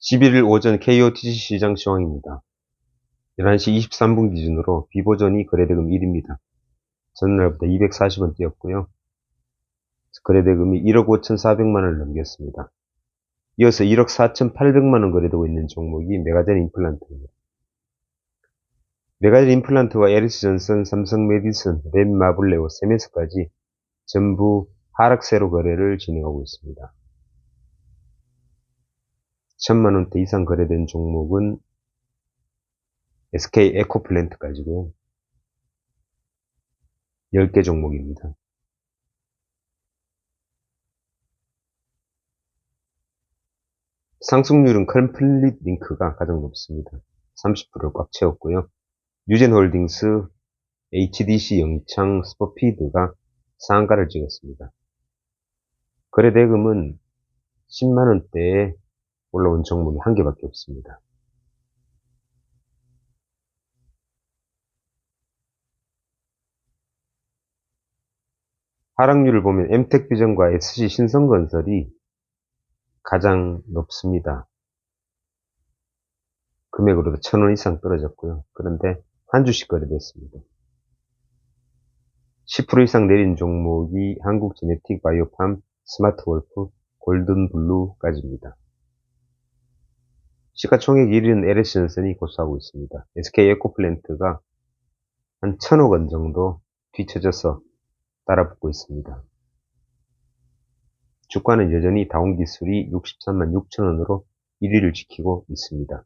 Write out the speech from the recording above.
11일 오전 KOTC 시장 시황입니다. 11시 23분 기준으로 비보전이 거래대금 1입니다. 전날보다 240원 뛰었고요. 거래대금이 1억 5,400만원을 넘겼습니다. 이어서 1억 4,800만원 거래되고 있는 종목이 메가젠 임플란트입니다. 메가젠 임플란트와 에리스 전선, 삼성 메디슨, 램 마블레오, 세메스까지 전부 하락세로 거래를 진행하고 있습니다. 천만 원대 이상 거래된 종목은 SK 에코플랜트까지고요. 10개 종목입니다. 상승률은 컴플릿 링크가 가장 높습니다. 30%를 꽉 채웠고요. 유젠홀딩스, HDC 영창, 스포피드가 상한가를 찍었습니다. 거래 대금은 10만원대에 올라온 종목이 한 개밖에 없습니다. 하락률을 보면 엠텍비전과 SC 신성건설이 가장 높습니다. 금액으로도 천 원 이상 떨어졌고요. 그런데 한 주씩 거래됐습니다. 10% 이상 내린 종목이 한국지네틱 바이오팜, 스마트월프, 골든블루까지입니다. 시가총액 1위는 LS전선이 고수하고 있습니다. SK 에코플랜트가 한 천억 원 정도 뒤쳐져서 따라붙고 있습니다. 주가는 여전히 다운기술이 63만 6천원으로 1위를 지키고 있습니다.